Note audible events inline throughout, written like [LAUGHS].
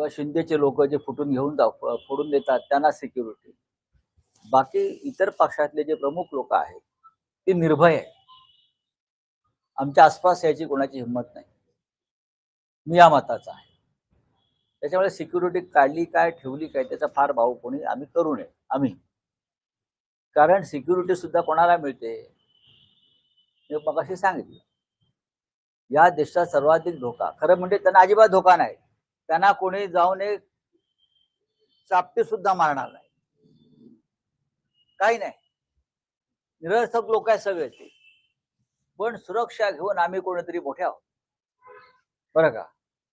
किंवा शिंदेचे लोक जे फुटून घेऊन जाऊ फोडून देतात त्यांना सिक्युरिटी बाकी इतर पक्षातले जे प्रमुख लोक आहेत ते निर्भय आहे आमच्या आसपास याची कोणाची हिंमत नाही. मी या मताचा आहे. त्याच्यामुळे सिक्युरिटी काढली काय ठेवली काय त्याचा फार भाऊ कोणी आम्ही करू नये आम्ही. कारण सिक्युरिटी सुद्धा कोणाला मिळते? मी मगाशी सांगितलं. या देशात सर्वाधिक धोका खरं म्हणजे त्यांना अजिबात धोका नाही. त्यांना कोणी जाऊन एक चापटी सुद्धा मारणार नाही. काही नाही. निरर्थक लोक आहे सगळे ते. पण सुरक्षा घेऊन आम्ही कोणीतरी मोठे आहोत. बरं का?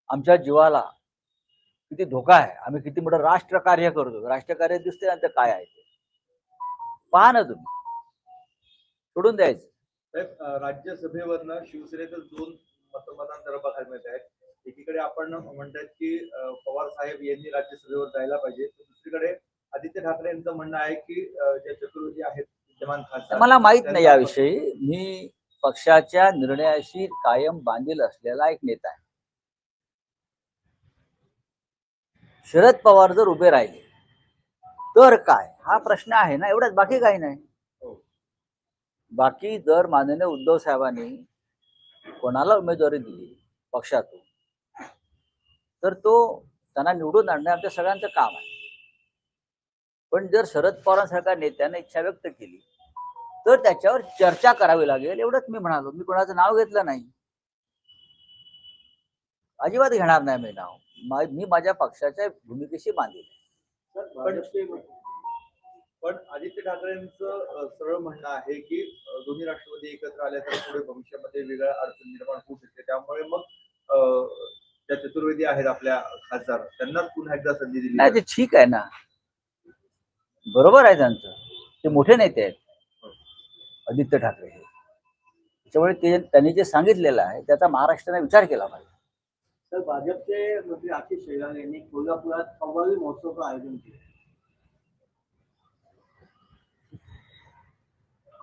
आमच्या जीवाला किती धोका आहे. आम्ही किती मोठं राष्ट्रकार्य करतो. राष्ट्रकार्य दिसते ना ते काय आहे ते. पहा ना तुम्ही. सोडून द्यायचं. राज्यसभेवरनं शिवसेनेतच दोन मतदान जरा बघायला मिळत आहेत. एकीकडे आपण म्हणतात की पवार साहेब यांनी राज्यसभेवर जायला पाहिजे. दुसरीकडे आदित्य ठाकरे यांचं म्हणणं आहे की जे चतुर्वेदी आहेत विद्यमान खासदार मला माहीत नाही याविषयी. मी पक्षाच्या निर्णयाशी कायम बांधील असलेला एक नेता आहे. शरद पवार जर उभे राहिले तर काय? हा प्रश्न आहे ना? एवढाच. बाकी काही नाही. हो. बाकी जर माननीय उद्धव साहेबांनी कोणाला उमेदवारी दिली पक्षातून तर तो त्यांना निवडून आणणं आमच्या सगळ्यांचं काम आहे. पण जर शरद पवारांसारख्या नेत्याने इच्छा व्यक्त केली तर त्याच्यावर चर्चा करावी लागेल एवढंच मी म्हणालो. मी कोणाचं नाव घेतलं नाही. अजिबात घेणार नाही मी नाव. मी माझ्या पक्षाच्या भूमिकेशी बांधील पण आदित्य ठाकरेंचं सरळ म्हणणं आहे की दोन्ही राष्ट्रपती एकत्र आल्या तर पुढे भविष्यामध्ये वेगळ्या अडचण निर्माण होऊ शकते त्यामुळे मग ज्या चतुर्वेदी आहेत आपल्या खासदार त्यांनाच पुन्हा एकदा संधी दिली नाही ते ठीक आहे ना. बरोबर आहे त्यांचं. ते मोठे नेते आहेत. आदित्य ठाकरे हे. त्याच्यामुळे ते त्यांनी जे सांगितलेलं आहे त्याचा महाराष्ट्राने विचार केला पाहिजे. तर भाजपचे मंत्री आशिष शेलार यांनी कोल्हापुरात कव्वाली महोत्सवाचं आयोजन केलं.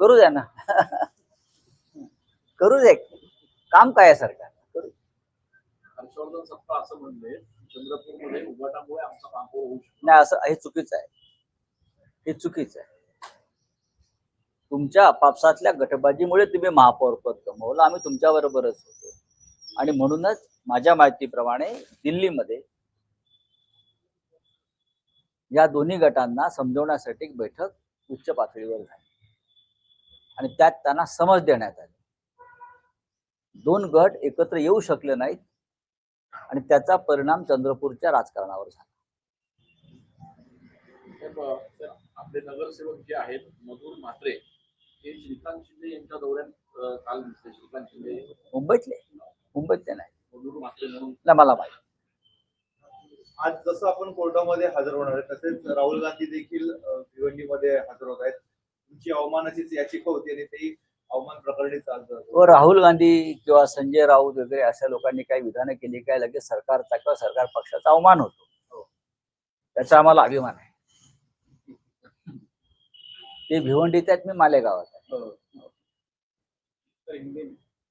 करू द्या ना. [LAUGHS] करू दे. काम काय आहे सरकार करू हर्षवर्धन सप्पा असं म्हणले चंद्रपूरमध्ये उभाटामुळे आमचा महापौर होऊ शकतो. नाही असं हे चुकीचं आहे. हे चुकीचं आहे. तुमच्या आपापसातल्या गटबाजीमुळे तुम्ही महापौर पद गमावलं आम्ही तुमच्या बरोबरच होतो. आणि म्हणूनच माझ्या माहितीप्रमाणे दिल्लीमध्ये या दोन्ही गटांना समजवण्यासाठी बैठक उच्च पातळीवर झाली. आणि त्यात त्यांना समज देण्यात आली. दोन गट एकत्र येऊ शकले नाहीत आणि त्याचा परिणाम चंद्रपूरच्या राजकारणावर झाला. आपले नगरसेवक जे आहेत मधुर म्हात्रे हे श्रीकांत शिंदे यांच्या दौऱ्यात काल दिसले. श्रीकांत शिंदे मुंबईतले? मुंबईतले नाही. मधुर म्हात्रे म्हणून. मला माहिती. आज जसं आपण कोर्टामध्ये हजर होणार आहे तसेच राहुल गांधी देखील भिवंडीमध्ये हजर होत आहेत. तुमची अवमानाचीच याचिका होती आणि ती अवमान प्रकरणी चालतं व राहुल गांधी किंवा संजय राऊत वगैरे अशा लोकांनी काही विधानं केली काय लगेच सरकारचा किंवा सरकार पक्षाचा अवमान होतो. त्याचा आम्हाला अभिमान आहे. ते भिवंडीत आहेत मी मालेगावात आहे. तर हिंदे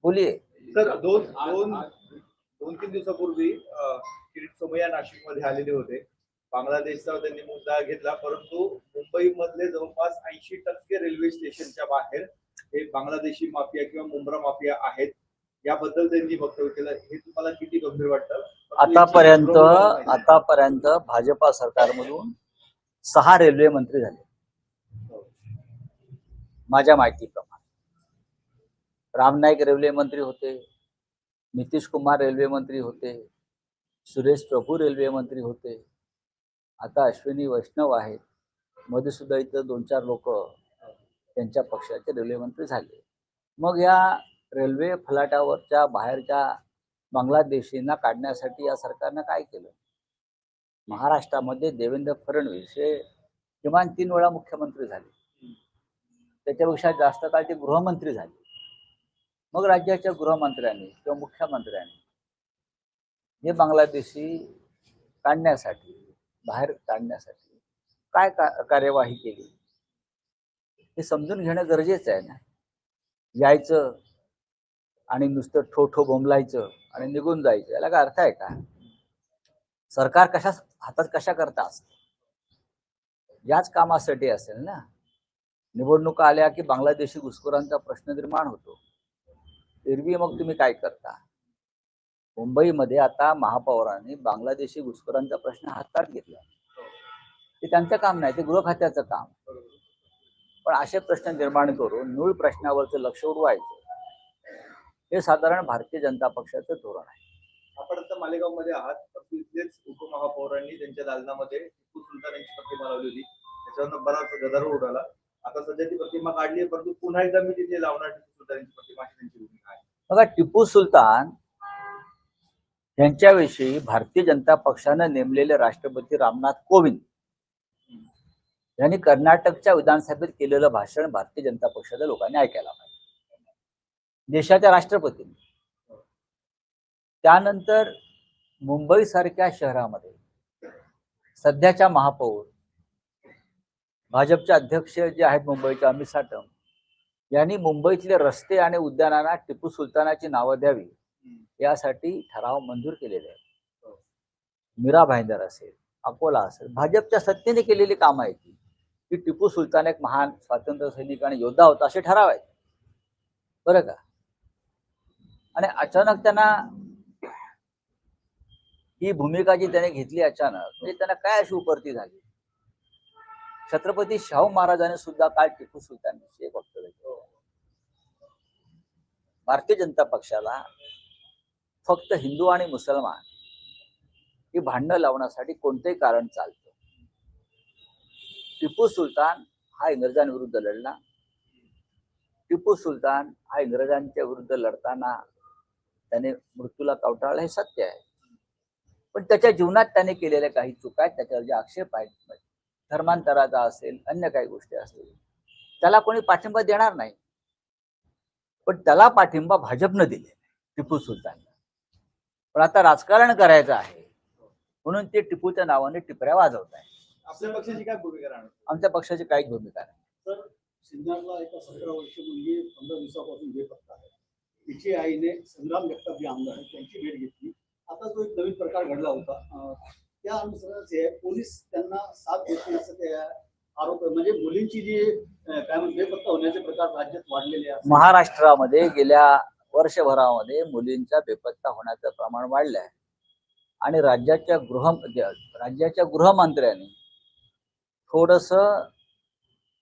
बोलिये. सर दोन दोन दोन तीन दिवसापूर्वी किरीट सोमय्या नाशिकमध्ये आलेले होते. बांगलादेशचा त्यांनी मुद्दा घेतला परंतु मुंबई मधले जवळपास ऐंशी टक्के रेल्वे स्टेशनच्या बाहेर हे बांगलादेशी माफिया किंवा मुंब्रा माफिया आहेत याबद्दल त्यांनी वक्तव्य केलं. हे तुम्हाला किती गंभीर वाटतं? आतापर्यंत आतापर्यंत भाजपा सरकारमधून सहा रेल्वे मंत्री झाले. माझ्या माहितीप्रमाणे. राम नाईक रेल्वे मंत्री होते नितीश कुमार रेल्वे मंत्री होते सुरेश प्रभू रेल्वे मंत्री होते आता अश्विनी वैष्णव आहेत मध्ये सुद्धा इथं दोन चार लोक त्यांच्या पक्षाचे रेल्वे मंत्री झाले. मग या रेल्वे फलाटावरच्या बाहेरच्या बांगलादेशींना काढण्यासाठी या सरकारनं काय केलं? महाराष्ट्रामध्ये देवेंद्र फडणवीस हे किमान तीन वेळा मुख्यमंत्री झाले. त्याच्यापेक्षा जास्त काळ ते गृहमंत्री झाले. मग राज्याच्या गृहमंत्र्यांनी किंवा मुख्यमंत्र्यांनी हे बांगलादेशी काढण्यासाठी बाहेर काढण्यासाठी काय का- कार्यवाही केली? हे समजून घेणं गरजेचं आहे ना. यायचं आणि नुसतं ठो ठो बोंबलायचं आणि निघून जायचं याला काय अर्थ आहे का? सरकार कशा हातात कशा करता असते? याच कामासाठी असेल ना. निवडणुका आल्या की बांगलादेशी घुसखोरांचा प्रश्न निर्माण होतो. एरवी मग तुम्ही काय करता? मुंबईमध्ये आता महापौरांनी बांगलादेशी घुसखोरांचा प्रश्न हातात घेतला. ते त्यांचं काम नाही ते गृह खात्याचं काम. पण असे प्रश्न निर्माण करून मूळ प्रश्नावरचं लक्ष उडवायचं हे साधारण भारतीय जनता पक्षाचं धोरण आहे. आपण आता मालेगावमध्ये आहात. परंतु इथलेच उपमहापौरांनी त्यांच्या दालनामध्ये टिपू सुलतान यांची प्रतिमा लावली होती. त्याच्यावरनं बराच गदारोळ उडाला. आता सध्या ती प्रतिमा काढली परंतु पुन्हा एकदा मी तिथे लावणार टिपू सुलतान यांची प्रतिमा अशी त्यांची भूमिका आहे. बघा टिपू सुलतान यांच्याविषयी भारतीय जनता पक्षानं नेमलेले राष्ट्रपती रामनाथ कोविंद यांनी कर्नाटकच्या विधानसभेत केलेलं भाषण भारतीय जनता पक्षाच्या लोकांनी ऐकायला पाहिजे. देशाच्या राष्ट्रपतींनी. त्यानंतर मुंबईसारख्या शहरामध्ये सध्याच्या महापौर भाजपचे अध्यक्ष जे आहेत मुंबईचे अमित साटम यांनी मुंबईतले रस्ते आणि उद्यानांना टिपू सुलतानाची नावं द्यावी यासाठी ठराव मंजूर केलेले आहेत. मीरा भाईंदर असेल अकोला असेल भाजपच्या सत्तेने केलेली कामं आहेत ती. की टिपू सुलतान एक महान स्वातंत्र्य सैनिक आणि योद्धा होता असे ठराव आहेत बरं का? आणि अचानक त्यांना ही भूमिका जी त्याने घेतली अचानक म्हणजे त्यांना काय अशी उपरती झाली? छत्रपती शाहू महाराजांनी सुद्धा काल टिपू सुलतान एक वक्तव्य केलं. भारतीय जनता पक्षाला फक्त हिंदू आणि मुसलमान ही भांडणं लावण्यासाठी कोणतेही कारण चालते. टिपू सुलतान हा इंग्रजांविरुद्ध लढला. टिपू सुलतान हा इंग्रजांच्या विरुद्ध लढताना त्याने मृत्यूला कवटाळलं हे सत्य आहे. पण त्याच्या जीवनात त्याने केलेल्या काही चुका आहेत त्याच्यावर जे आक्षेप आहेत म्हणजे धर्मांतराचा असेल अन्य काही गोष्टी असतील त्याला कोणी पाठिंबा देणार नाही. पण त्याला पाठिंबा भाजपनं दिले टिपू सुलतानला. पण आता राजकारण करायचं आहे म्हणून ते टिपूच्या नावाने टिपऱ्या वाजवत आहे आपल्या पक्षाची काय भूमिका राहणार? आमच्या पक्षाची काहीच भूमिका नाही. तर सिन्नरला एका सतरा वर्ष मुलगी पंधरा दिवसापासून बेपत्ता आहे तिची आईने संग्राम जगताप जे आमदार आहेत त्यांची भेट घेतली. आता जो एक नवीन प्रकार घडला होता त्या अनुसार जे पोलीस त्यांना साथ देत नाही असं ते आरोप. म्हणजे मुलींची जी काय म्हणते बेपत्ता होण्याचे प्रकार राज्यात वाढलेले आहेत. महाराष्ट्रामध्ये गेल्या वर्षभरामध्ये मुलींचा बेपत्ता होण्याचं प्रमाण वाढलं आहे आणि राज्याच्या गृह राज्याच्या गृहमंत्र्यांनी थोडस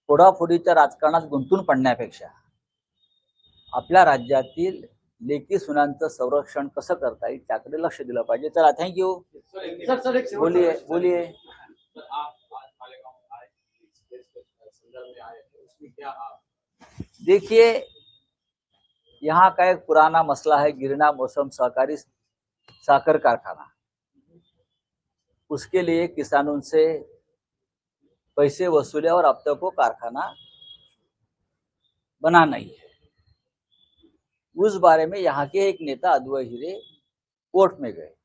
फोडाफोडीच्या राजकारणात गुंतून पडण्यापेक्षा आपल्या राज्यातील लेकी सुनांचं संरक्षण कसं करता येईल त्याकडे लक्ष दिलं पाहिजे. चला थँक्यू क्या आप देखिए यहाँ का एक पुराना मसला है गिरना मौसम सहकारी साकर कारखाना। उसके लिए किसानों से पैसे वसूले और अब तक वो कारखाना बना नहीं है। उस बारे में यहाँ के एक नेता अद्वै हीरे कोर्ट में गए।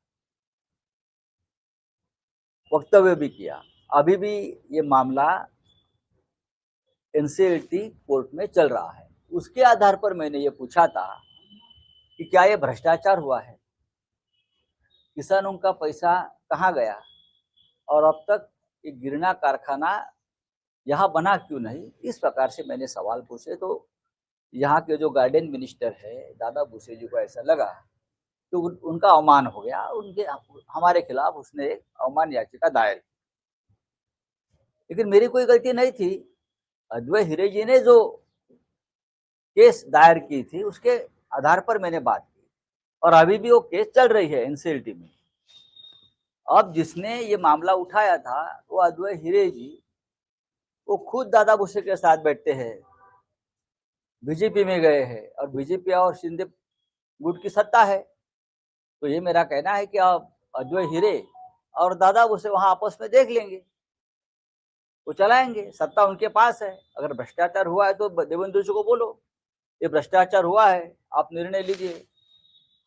वक्तव्य भी किया। अभी भी ये मामला एनसीएलटी कोर्ट में चल रहा है। उसके आधार पर मैंने ये पूछा था कि क्या ये भ्रष्टाचार हुआ है? किसानों का पैसा कहाँ गया? और अब तक ये गिरना कारखाना यहाँ बना क्यों नहीं? इस प्रकार से मैंने सवाल पूछे। तो यहाँ के जो गार्डन मिनिस्टर है दादा भूसे जी को ऐसा लगा तो उन, उनका अवमान हो गया। उनके हमारे खिलाफ उसने एक अवमान याचिका दायर की। लेकिन मेरी कोई गलती नहीं थी। अद्वै हिरे जी ने जो केस दायर की थी उसके आधार पर मैंने बात की। और अभी भी वो केस चल रही है एनसीएलटी में। अब जिसने ये मामला उठाया था, वो अद्वै हीरे जी, वो खुद दादा भूसे के साथ बैठते हैं। बीजेपी में गए हैं और बीजेपी और शिंदे गुट की सत्ता है। तो ये मेरा कहना है कि आप अद्वै हिरे और दादा भूसे वहाँ आपस में देख लेंगे। वो चलाएँगे, सत्ता उनके पास है। अगर भ्रष्टाचार हुआ है तो देवेंद्र जी को बोलो। ये भ्रष्टाचार हुआ है, आप निर्णय लीजिए।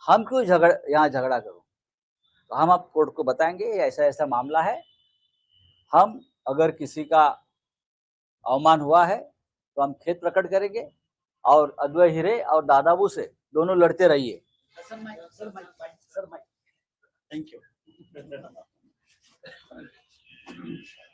हम क्यों झगड़, यहाँ झगड़ा करूँ? तो हम आप कोर्ट को बताएँगे ऐसा ऐसा मामला है। हम अगर किसी का अवमान हुआ है तो हम खेत प्रकट करेंगे और अद्वय हिरे और दादाबू से दोनों लड़ते रहिए। Thank you [LAUGHS] [LAUGHS]